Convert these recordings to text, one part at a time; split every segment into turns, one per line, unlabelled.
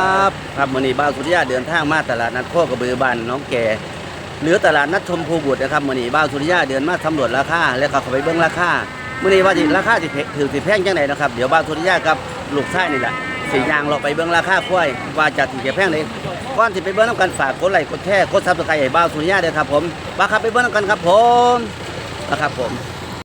ครับครับวันนี้บ้าวสุริยะเดินทางมาตลาดนัดโคกระบือบ้านน้องแก่หรือตลาดนัดชมพูบุตรนะครับวันนี้บ้าวสุริยะเดินมาสำรวจราคาแล้วก็เข้าไปเบิ่งราคาวันนี้ว่าสิราคาสิถือสิแพงจังไหนนะครับเดี๋ยวบ้าวสุริยะกับลูกชายนี่แหละสียางเราไปเบิ่งราคากล้วยว่าจะถือแพงเลยก่อนที่ไปเบิ่งน้ำกันฝากกดไลค์กดแชร์กดซับสไครต์ให้บ้าวสุริยะด้วยครับผมมาครับไปเบิ่งน้ำกันครับผมนะครับผม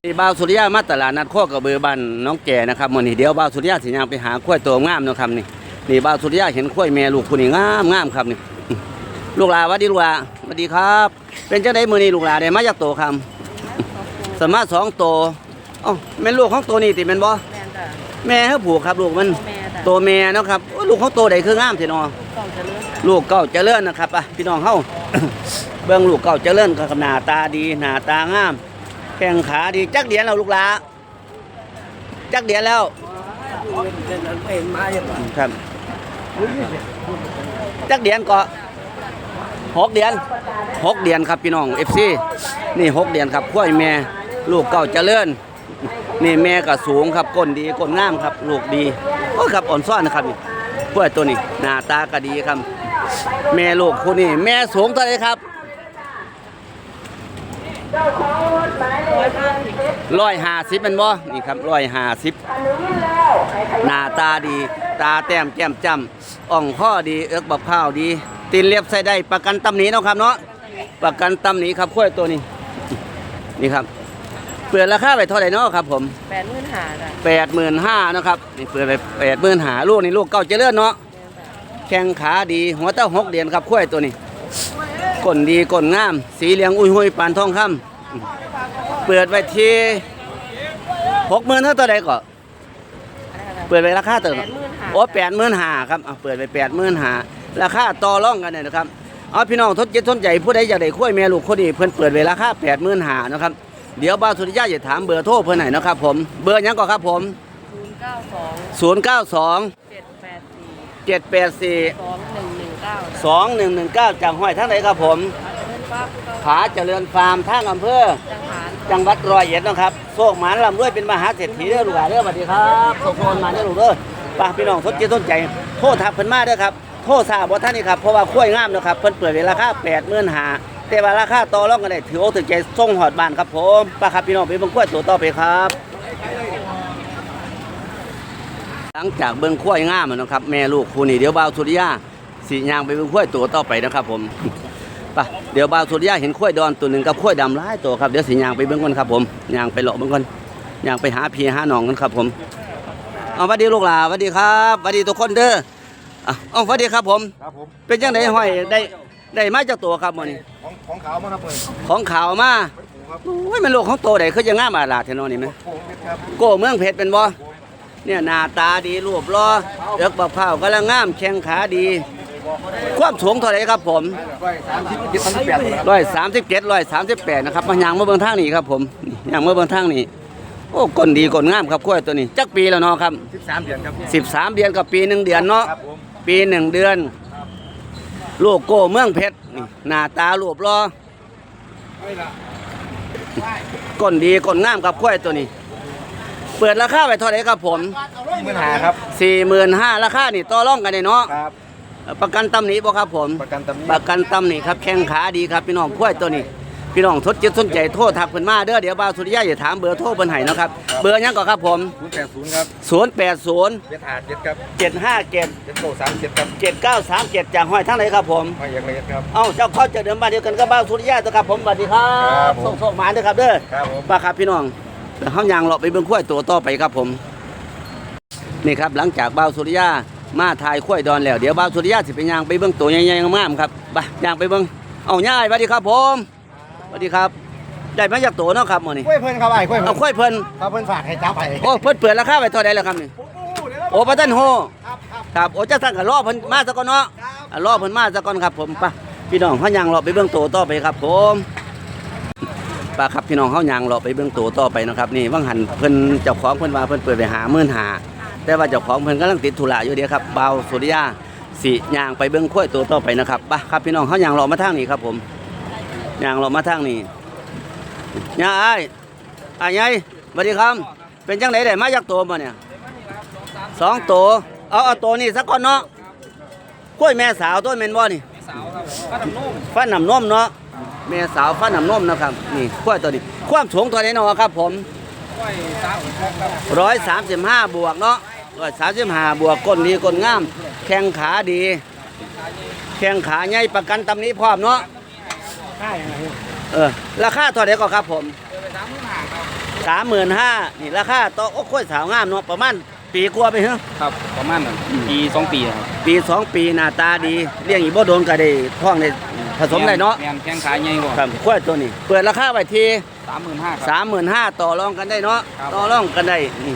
นี่บ่าวสุริยะมาตลาดนัดโคกระบือบ้านน้องแก่นะครับมื้อนี้เดี๋ยวบ่าวสุริยะสิยางไปหากล้วยตัวงามนะครับนี่ นี่บ่าวสุริยะเห็นกล้วยแม่ลูกผู้นี้งามงามครับนี่ลูกหลาหวัดดีลูกหลาหวัดดีครับ เป็นจังไดมื้อนี้ลูกหลาได้มาจากโตครับสามารถสองโตอ๋อแม่นลูกของตัวนี้ติแม่นบ่
แม่นจ้ะ
แม่เฮาผูกครับลูกมัน
แม่จ้ะ
ตัวแม่เนาะครับโอ้ลูกของโตใดคืองามแท้เนาะ
กล่องจะเลื่อนจ้ะ
ลูกเก่าเจริญนะครับอะพี่น้องเฮาเบิ่งลูกเก่าเจริญก็หน้าตาดีหน้าตางาม แข้งขาดีจักเดียนแล้วลูกหลาจักเดียนแล้วครับ จักเดียนก็หกเดือนหกเดือนครับพี่น้องเอฟซีนี่หกเดือนครับขั้วแม่ลูกเก่าเจริญนี่แม่ก็สูงครับก้นดีก้นงามครับ ลูกดีโอ้ครับอ่อนซ้อนนะครับนี่ขั้วตัวนี้หน้าตาก็ดีครับ แม่ลูกคู่นี้แม่สูงเท่าไรครับร้อยห้าสิบเป็นบ่นี่ครับร้อยห้าสิบหน้าตาดี ตาแต้มแก้มจ้ำอ่องข้อดีเอิกบักพร้าวดี ตีนเรียบใส่ได้ประกันตำหนิเนาะครับเนาะประกันตำหนิครับขั้วยตัวนี้ นี่ครับ เปิดราคาไปเท่าไหร่เนาะครับ ผม
แปดหมื่นหาจ้ะ
แปดหมื่นห้านะครับนี่เปิดไปแปดหมื่นหาลูกนี่ลูกเก้าเจริญเนาะ
แม่นจ้ะ
แข้งขาดีหัวเต้าหกเดือนครับขั้วยตัวนี้ก้นดีก้นงาม สีเหลืองอุ้ยหุยปานทองคำเปิดไว้ที่หกหมื่นเท่าตัวใดก็เปิดไว้ราคาเติม
แปดหมื่นหา
โอ้แปดหมื่นหาครับเอาเปิดไปแปดหมื่นหาราคาต่อรองกันเนี่ยนะครับเอาพี่น้องทดเจ็ดทนใจผู้ใดอยากได้ขั้วยแม่ลูกคนนี้เพิ่นเปิดไว้ราคาแปดหมื่นหานะครับเดี๋ยวบ้าวสุริยะจะถามเบอร์โทรเพิ่นไหนอยนะครับผมเบอร์หยังก่อนครับผม
ศูนย์เก้าสอง
ศูนย์เก้าสอง
เจ็ดแปดสี่
เจ็ดแปดสี่
สองหนึ่งหนึ่งเก้า
สองหนึ่งหนึ่งเก้าจากห้อยทั้งไหนครับผม
อาจจะเลื่อนฟ้าก็
ผาเจริญฟาร์มทางอำเภอ
จังหาร
จังหวัดร้อยเอ็ดนะครับโชคหมานลำด้วยเป็นมหาเศรษฐีเด้อลูกหลานเด้อสวัสดีครับโชคโชนมาเด้อลูกเด้อ ป้าพี่น้องทดเจต้นใจ โทษทักเพิ่นมาเด้อครับ โทษทราบบ่ท่านนี่ครับ เพราะว่าข้วยงามนะครับเพิ่นเปิดไว้ราคา80,000หาแต่ว่าราคาต่อรองกันได้ถือโอกถือใจส่งหอดบ้านครับผมป้าครับพี่น้องไปเบิ่งข้วยตัวต่อไปครับ หลังจากเบิ่งข้วยงามแล้วนะครับ แม่ลูกคู่นี้เดี๋ยวบ่าวสุริยาสิย่างไปเบิ่งข้วยตัวต่อไปนะครับ ผมไปเดี๋ยวบ่าวสุริยะเห็นข้วยดอนตัวหนึ่งกับข้วยดำหลายตัวครับเดี๋ยวสิย่างไปเบิ่งก่อนครับผมยางไปเลาะเบิ่งก่อนยางไปหาพี่หาน้องกันครับผม เอาสวัสดีลูกหลานสวัสดีครับสวัสดีทุกคนเด้ออะเอาสวัสดีครับผม
ครับผม
เป็นจังไดห้อยได้ได้มาจากตัวครับมื้อนี้
ของของขาวมาครับเปิด
ของขาวมา
ไปปลูกครับ
โอ้ยมันลูกของโตได้คือจะงามอาลาดแท้เนาะนี่แม่
โป่งเพชรครับ
โก้เมืองเพชรเป็นบ่เนี่ยหน้าตาดีรูปรอเอิกบักพร้าวกำลังงามแข้งขาดี ความสูงเท่าไหร่ครับผม
ร้อยสามสิบเจ็ดสามสิบแปดครับ
ร้อยสามสิบเจ็ดร้อยสามสิบแปดนะครับ มาย่างมาเบิ่งทางนี้ครับผมนี่ย่างมาเบิ่งทางนี้ โอ้ก้นดีก้นงามครับกล้วยตัวนี้จักปีแล้วเนาะครับ
สิบสามเดือนครับ
สิบสามเดือนกับปีหนึ่งเดือนเนาะ
ครับผม
ปีหนึ่งเดือน ลูกโก้เมืองเพชรนี่หน้าตารูปรอก้นดีก้นงามครับกล้วยตัวนี้ เปิดราคาไปเท่าไหร่ครับผม
ที่มือหาครับ
สี่หมื่นห้าราคานี่ต่อรองกันได้เนาะ
ครับ
ประกันตำหนิบ่ครับผม
ประกันตำหนิ
ประกันตำหนิครับแข้งขาดีครับพี่น้องกล้วยตัวนี้ พี่น้องทดจิตสนใจโทษทักเพิ่นมาเด้อเดี๋ยวบ่าวสุริยะจะถามเบอร์โทรเพิ่นให้เนาะครับ เบอร์หยังก่อนครับผม
ศูนย์แปดศูนย์ครับ
080
เจ็ดหาเจ็ดครับ
757
เจ็ดโก้สามเจ็ดครับ
7937จากห้อยทั้งไหนครับผม
ไม่ยังเลยครับ
เอ้าเจ้าเข้าเจะเดิมบ้านเดียวกันกับบ่าวสุริยะตัวครับผมสวัสดีครั
ครับบผม
ส่งส่งหมาเด้อครับเด้อ
ครับผม
ป้าครับพี่น้องเดี๋ยวเฮายางเลาะไปเบิ่งกล้วยตัวต่อไปครับผม นี่ครับหลังจากบ่าวสุริยะมาถ่ายกล้วยดอนแล้วเดี๋ยวบ่าวสุริยะสิไปย่างไปเบิ่งตัวใหญ่ๆงามๆครับไปย่างไปเบิ่งเอ้าย่ายสวัสดีครับผมส วัสดีครับได้มาจากตัวเนาะครับมื้อนี้
กล้วยเพิ่นครับไอ้กล้วย
เอา
เพิ่น
กล้วยเพิ่น
เขาเพิ่นฝากให้จ้าไป
โอ้เพิ่นเปิดราคาไว้เท่าใดแล้วครับนี่โอ้บ่ทันโฮ
ครับครับ
ครับโอ้จักสั่งก็รอเพิ่นมาซะก่อนเนาะอะรอเพิ่นมาซะก่อนครับ ผมไปพี่น้องเฮาย่างเลาะไปเบิ่งตัวต่อไปครับ ผมไปครับพี่น้องเฮาย่างเลาะไปเบิ่งตัวต่อไปนะครับนี่ว่างหันเพิ่นเจ้าของเพิ่นว่าเพิ่นเปิดไปหาหมื่นหาแต่ว่าเจ้าของเพิ่นกำลังติดธุระอยู่เดียวครับเบาวสุริยาสิย่างไปเบิ่งข้อยตัวต่อไปนะครับไปครับพี่น้องเฮาย่างเลาะมาทางนี้ครับผม ย่างเลามาทางนี้ย่าอ้ายอ้ายใหญ่สวัสดีครับ เป็นจังไดได้มาจากตัวบ่เนี่ยสองตัวเอาเอาตัวนี้สักก่อนเนาะกล้วยแม่สาวต้นแม่นบ่นี่
สาวครับก็ดำนุ่ม
ฟ้าน้ำนมเนาะแม่สาวฟ้าน้ำนมนะครับนี่กล้วยตัวนี้ความสูงตัวนี้เนาะครับ ผม
ร้
อยสามสิบห้าบวกเนาะร้อยสามสิบห้าบวกก้นดีก้นงาม แข้งขาดี แข้งขาใหญ่ประกันตำนี้พร้อมเนาะ
ใช่ครับ
เออราคาเท่าไหร่ก็ครับผม
เดินไปสามหมื่นห้าครับ
สามหมื่นห้านี่ราคาต่อโอ้ค่อยสาวงามเนาะประมาณปีกว่าไปเหรอ
ครับประมาณนั้นปีสองปีครับ
ปีสองปีหน้าตาดีเลี้ยงอีกบ่โดนก็ได้ท้องได้ผสมได้เนาะ
แมนแข้งขาใหญ่กว่า
ครับกล้วยตัวนี้ เปิดราคาไว้ที่
สามหมื่นห้าครับ
สามหมื่นห้าต่อรองกันได้เนาะ
ครับ
ต่อรองกันได้นี่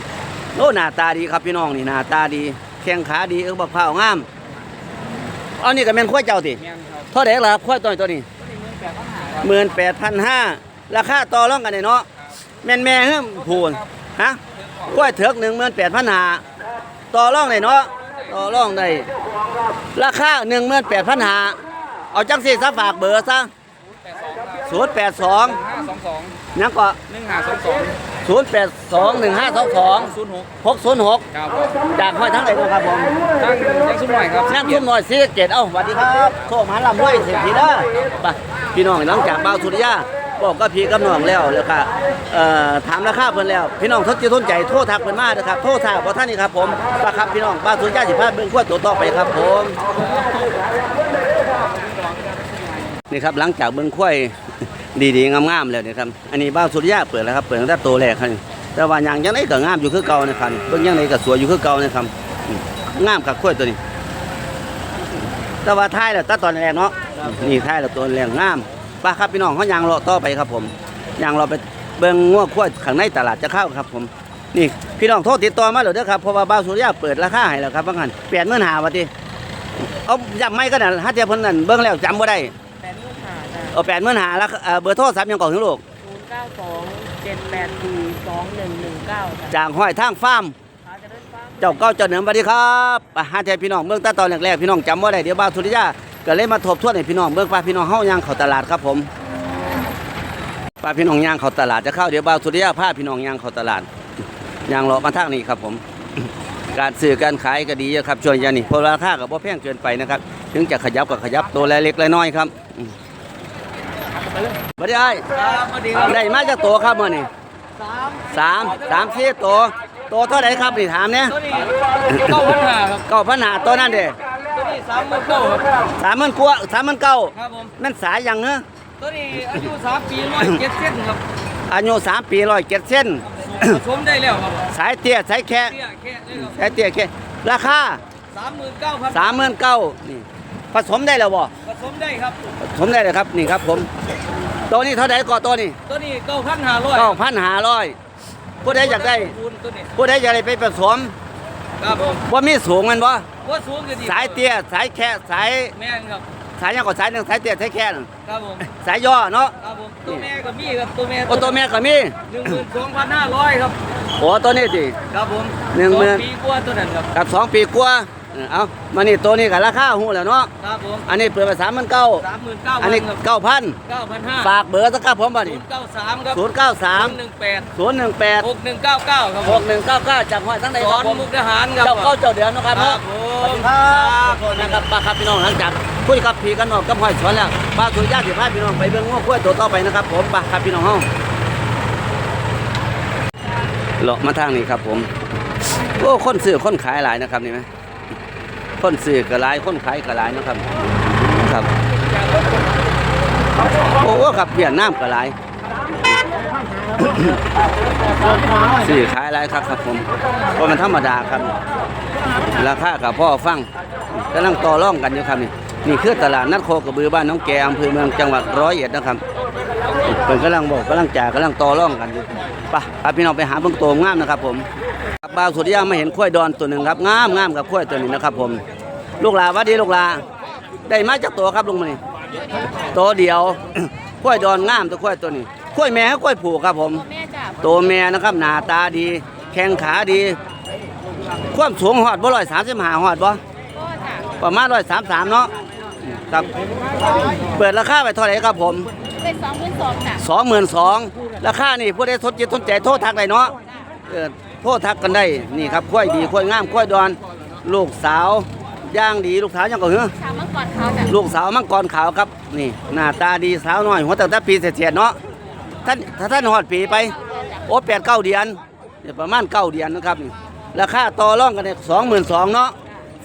โอ้หน้าตาดีครับพี่น้องนี่หน้าตาดีแข้งขาดีเออบักพร้าวงามเอานี่ก็แม่นกล้วยเจ้าติ
แมนครับ
เท่าไหร่ล่ะครับกล้วยตัวนี้ตัวนี้
หมื่นแปดพันห้าครับ
หมื่นแปดพันห้าราคาต่อรองกันได้เนาะแม่นแม่เฮ้มพูนฮะกล้วยเถือกหนึ่งหมื่นแปดพันห้าต่อรองได้เนาะต่อรองได้ราคาหนึ่งหมื่นแปดพันห้าเอาจังสิซะฝากเบอร์ซะศูนย์แปดสอง
ห้าสองสอง
ยังก็
หนึ่งห้าสองสอง
ศูนย์แปดสองหนึ่งห้าสองสอง
ศูนย์หก
หกศูนย์หก
ครับ
จากห้อยทั้งไหนก็ครับผม
ตั้งยังสุ่มหน่อยครับ
นั่งทุ่มหน่อยสิเกตเอ้าสวัสดีครับโทรมาลำด้วยเศรษฐีเด้อไป พี่น้องหลังจากบ่าวสุริยาบอกก็พี่กับน้องแล้วแล้วก็ถามราคาเพิ่นแล้ว พี่น้องทดจิตทนใจโทรทักเพิ่นมาเด้อครับโทรทักบ่ท่านนี่ครับผมไปครับพี่น้องบ่าสุริยาสิพาเบิ่งขั้วตัวต่อไปครับผมนี่ครับหลังจากเบิ่งขั้วยดีๆงามๆแล้วนี่ครับอันนี้บ่าสุริยาเปิดแล้วครับเปิดตั้งแต่ตัวแรกครับแต่ว่าอย่างยังไดก็งามอยู่คือเก่านะครับเบิ่งยังไดก็สวยอยู่คือเก่านะครับงามกับขั้วตัวนี้ แต่ว่าท้ายแล้วตัดตอนแรกเนาะนี่ท้ายแล้วตัวแรงงามไป้าครับพี่น้องเขายางรอต่อไปครับผมยางรอไปเบิ่งงัวขั้วข้างในตลาดจะเข้าครับผมนี่พี่น้องโทษติดต่อมาเลยเด้อครับเพราะว่าบ้าวสุริยาเปิดราคาให้แล้วครับว่างั้นเปลี่ยนเมื่อหาวันทีเอาจำไม่ก็นั่นถ้าเจ้าเพิ่นนั่นเบิ่งแล้วจำบ่ได้
แปดหมื่นห้าจ้ะ
เอาแปดเมื่อหาแล้วเอ่อเบอร์โทรศัพท์ยังก่อนถึงลูก
ศูนย์เก้าสองเจ็ดแปดสี่สองหนึ่งหนึ่งเก้าจ้ะ
จากห้อยทางฟาร์ม
ขา เจะเดินฟ้า
เจ้าเก้าเจ้าเหนือสวัสดีครับอะหาใจพี่น้องเบิ่งแตาตอนแรกๆพี่น้องจำบ่ได้เดี๋ยวบ้าวสุริยาก็เลยมาทบทวนให้พี่น้องเบิ่งป้าพี่น้องเฮาย่างเข้าตลาดครับผมป้าพี่น้องย่างเข้าตลาดจะเข้าเดี๋ยวบ้าวสุริยาพาพี่น้องย่างเข้าตลาดย่างเลาะมาทางนี้ครับผม การซื้อการขายก็ดีอยู่ครับช่วงยานี่เพราะราคาก็บ่แพงเกินไปนะครับ ถึงจะขยับก็ขยับตัวเล็กๆน้อยๆครับอืมบ่ได้อ้าย
ครับสวัสดีครับ
ได้มาจากตัวครับมื้อนี้สามสามสี่ตัว ตัวเท่าไหร่ครับนี่ถามเนี่ย
ตัวนี้เก้าพันห้าครับ
เก้าพันหาตัวนั่นเด้
ตัวนี้สามหมื่นเก้าครับ
สามมันกว่าสามมันเก้า
ครับผม
นั่นสายยังเนอะ
ตัวนี้อายุสามปีร้อยเจ็ดเส้นครับ
อายุสามปีร้อยเจ็ดเส้น
ผสมได้แล้วครับ
สายเตี้ยสายแค่
เตี้ยแค่เลยครับ
สายเตี้ยแค่ราคา
สามหมื่นเก้าพัน
สามหมื่นเก้านี่ผสมได้แล้วบ่
ผสมได้ครับ
ผสมได้เลยครับนี่ครับผมตัวนี้เท่าไหร่ก่อตัวนี้
ตัวนี้เก้าพันห้าร้อย
เก้าพันห้าร้อย ผู้ใดอยากได้
ตัวนี้
ผู้ใดอยากได้ไปผสม
ครับผม
ว่ามีสูงมันบ่
ว่าสูงก็ดี
สายเตี้ยสายแค่สาย
แม่นครับ
สายยังก่อสายหนึ่งสายเตี้ยสายแค่นั่น
ครับผม
สายย่อเนาะ
ครับผมตัวแม่กับมี่ครับตัวแม่
โอ้ตัวแม่ก็มี
หนึ่งหมื่นสองพันห้าร้อยครับ
โอ้ตัวนี้สิ
ครับผม
หนึ่งหมื่น
สอปีกว่าตัวนั้นครับ
กับสองปีกว่า เออเอามานี่ตัวนี้กับราคาหูแล้วเนาะ
ครับผม
อันนี้เปิดไปสามพันเก้า
สามหมื่นเก้า
อันนี้
ครับ
เก้าพัน
เก้าพันห้า
ฝากเบอร์สักครับผมบ่
ศู
นี่
นย์เก้าสามครับ
ศูนย์เก้าสาม
หนึ่งแปด
ศูนย์หนึ่งแปด
หกหนึ่งเก้าเก้าครับ
หกหนึ่งเก้าเก้าจากห้อยทั้งใด
ส
ค
อ
รับ
น
ผม
มุกดาหารครับ
เจ้าเก้าเจ้าเดือนเนาะครับ
ครั
เนาะ
บผ
สวัส
ม
ดีครับขอบคุณนะครับป้าครับพี่น้องหลังจากคุยกับพี่กันนอกกับห้อยสวนแล้วป้าสุริยาสิพาพี่น้องไปเบิ่งง้อคุ้วยตัวต่อไปนะครับผมป้าครับพี่น้องเฮาเลาะมาทางนี้ครับผมโอ้คนซื้อคนขายหลายนะครับนี่ไหม คนซื้อก็หลายคนขายก็หลายนะครับครับโอ้ครับเปลี่ยนน้ำก็หลายซื้อขายหลายครับครับผมเพราะมันธรรมดาครับ ราคากับพ่อฟังกำลังต่อร่องกันอยู่ครับนี่นี่คือตลาดนัดโคกระบือบ้านน้องแกอำเภอเมืองจังหวัดร้อยเอ็ดนะครับเพิ่นกำลังบอกกำลังจ่ากำลังต่อร่องกันอยู่ปพาพี่น้องไปหาเบิ่งตัวงามนะครับผม ครับบ่าวสุริยามาเห็นข้วยดอนตัวหนึ่งครับงามงามกับข้วยตัวนี้นะครับผม ลูกหลาหวัดดีลูกหลาได้มาจากตัวครับลุงมานี่ตัวเดียวข้วยดอนงามตัวข้วยตัวนี้ข้วยแม่กับข้วยผูกครับผม
แม่จ้ะ
ตัวแม่นะครับหน้าตาดี แข้งขาดี ความสูงหอดบ่ร้อยสามสิบห้าหอดบ่
ก็จ้ะ
ประมาณร้อยสามสามเนาะครับเปิดราคาไปเท่าไหร่ครับผม
เป็นสองหมื่นสองจ้ะ
สองหมื่นสองราคานี่ผู้ใดสนจิตสนใจโทษทักได้เนาะเออ โทษทักกันได้นี่ครับค่อยดีค่อยงามค่อยดอน ลูกสาวย่างดีลูกสาวยังก็เหรอ
ชาวมังกรเขาจ้ะ
ลูกสาวมังกรขาวครับ นี่หน้าตาดีสาวน้อยหัวตั้งแต่ปีเศษๆเนาะท่านถ้าท่านหอดปีไป โอ้แปดเก้าเดือนเนี่ยประมาณเก้าเดือนนะครับนี่ราคาต่อรองกันเนี่ยสองหมื่นสองเนาะ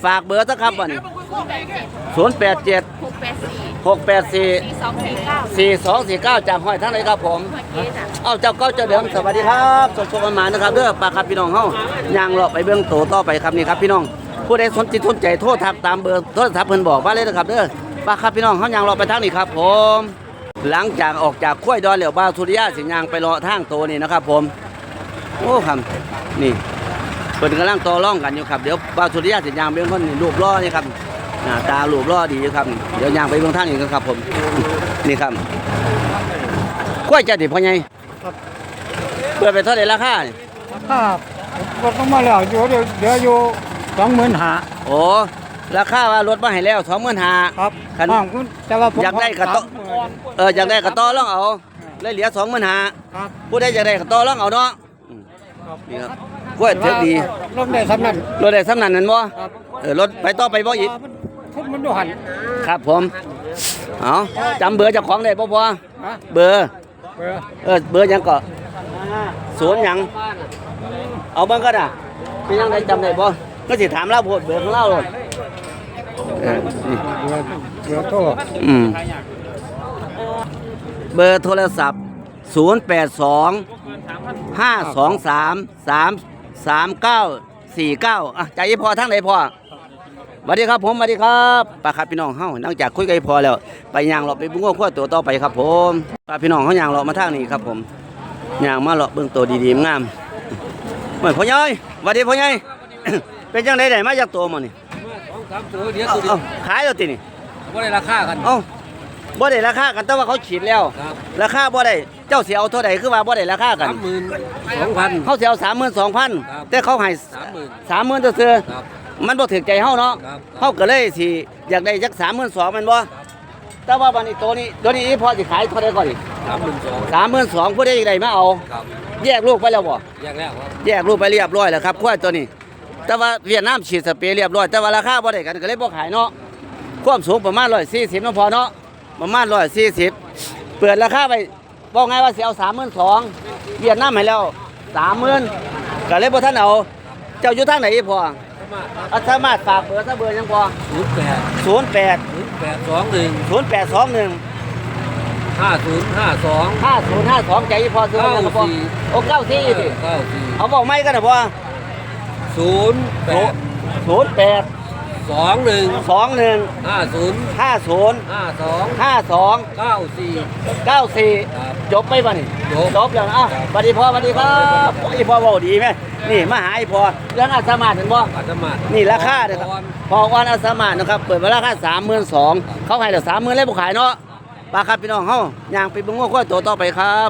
ฝากเบอร์สักครับวันนี้
ศูนย์แปดเจ็ด
ศูนย์แปดเจ็ด
หกแปดสี่
หกแปดสี่
สี่สองสี่เก้า
สี่สองสี่เก้าจากห้อยทั้งเลยครับผม
เมื่อกี้จ้ะ
เอาเจ้าเก้าเจ้าเดิมสวัสดีครับสมสมมานะครับเด้อปลาครับพี่น้องเฮาย่างเลาะไปเบื้องโตต่อไปครับนี่ครับพี่น้อง ผู้ใดสนจิตสนใจโทรทักตามเบอร์โทรศัพท์เพิ่นบอกมาเลยนะครับเด้อปลาครับพี่น้องเฮาย่างเลาะไปทางนี้ครับผม หลังจากออกจากข้วยดอนเหลียวบ้าวสุริยะสิย่างไปเลาะทางโตนี่นะครับผม โอ้ครับนี่เพิ่นกำลังต่อร่องกันอยู่ครับเดี๋ยวบ้าวสุริยะสิย่างเป็นคนนี่รูปล่อนี่ครับ หน้าตารูปล่อดีอยู่ครับ เดี๋ยวย่างไปเบื้องทางนี้กันครับผม นี่ครับข้วยจะดิพ่อใหญ่เปิดไปเท่าไหร่ราคานี่
ครับรถลงมาแล้วอยู่เดี๋ยวเดี๋ยวอยู่สองหมื่นหา
โอ้ราคาว่ารถมาให้แล้วสองหมื่นห้า
ครับ
คัน
ห้องคุณแต่ว่าผม
อยากได้กระโต๊ะ
สามหมื่น
เอออยากได้กระต่อร่องเอาเลยเหลือสองหมื่นห้า
ครับ
ผู้ใดอยากได้กระต่อร่องเอาเนาะอืมนี่ครับกล้วยเถือกดี
รถได้สำนัน
รถได้สำนันนั่นบ่
ครับ
เออรถไปต่อไปบ่อีก
ทุน มันดูหัน
ครับผมเอาจำเบอร์เจ้าของได้บ่พอ
ฮะ
เบอร์
เบอร์
เออเบอร์หยังก็ศูนย์หยังเอาเบิ่งก็น่ะเป็นยังไงจำได้บ่ก็สิถามเราโพดเบอร์ของเราโลดเออนี่
เบอร์เบอร์โทร
อืมเบอร์โทรศัพท์ 0 8 2 5 2 3 3 3 9 4 9อะใจอีพอทั้งไหนพอ สวัสดีครับผมสวัสดีครับป้าครับพี่น้องเฮาหลังจากคุยกับอีพอแล้ว ไปย่างเลาะไปบุ้งง้อขั้วตัวต่อไปครับผมป้าพี่น้องเฮาย่างเลาะมาทางนี้ครับผมย่างมาเลาะเบื้องตัวดีๆงามเหมือนพ่อใหญ่สวัสดีพ่อใหญ่เป็นจังไดได้มาจากตัวมันนี่
สองสามตัวเดียว
เอ้า
ตัวเดีย
เอ้าวขายแล้วตินี่
บ่ได้ราคากัน
เอ้าบ่ได้ราคากันแต่ว่าเขาขีดแล้ว
ครับ
ราคาบ่ได้เจ้าเสียเอาเท่าใดคือว่าบ่ได้ราคากัน
สามหมื่นสองพัน
เขาเสียเอาสามหมื่นสองพัน
ครับ
แต่เขาให้
สามหมื่น
สามหมื่นตัวซื้อ
ครับ
มันบ่ถึกใจเฮาเนาะ
ครับ
เฮาก็เลยสิอยากได้จักสามหมื่นสองมันบ่แต่ว่าบัดนี้ตัวนี้ตัวนี้พอสิขายเท่าใดก่อนนี่
สามหมื่นสอง
สามหมื่นสองผู้ใดอยากได้มาเอา
ครับ
แยกลูกไปแล้วบ่
แยกแล้วครับ
แยกลูกไปเรียบร้อยแล้วครับควายตัวนี้ แต่ว่าเวียดนามฉีดสเปรย์เรียบร้อย แต่ว่าราคาบ่ได้กันก็เลยบ่ขายเนาะความสูงประมาณ140เนาะพอเนาะประมาณ140เปิดราคาไปบอกไงว่าสิเอา32,000เวียดนามให้แล้ว30,000ก็เลยบ่ทันเอา เจ้าอยู่ทางไหนพอเอาสามารถฝากเบอร์ซะเบอร์ยังพอ
ศูนย์แปด
08
ศูนย์แปดสองหนึ่ง
0821
ห้าศูนย์ห้าสอง
5052ใจอีพอซื้อมาแล้วพอ
94
โอ้94ดิ
เก้าสี่
เอาบอกไม่กันนะพอ
ศูนย์แปด
08
สองหนึ่ง
21
ห้าศูนย์
ห้าศูนย์
ห้าสอง
ห้าสอง
เก้าสี่
เก้าสี่
ครับ
จบไปป่ะนี่
จบ
จบแล้วนะอ้าว
ครับ
สวัสดีพ่อสวัสดีครับโอ้ยพ่อบอกดีไหมนี่มาหาไอ้พ่อเรื่องอาสามาเห็นบ่
อาตมา
นี่ราคาเนี่ยครับพอวันอาสามานะครับเปิดมาราคาสามหมื่นสองเขาให้เหลือสามหมื่นเลยบุขายเนาะปลาครับพี่น้องเฮาย่างไปบุ้งง้อข้อตัวต่อไปครับ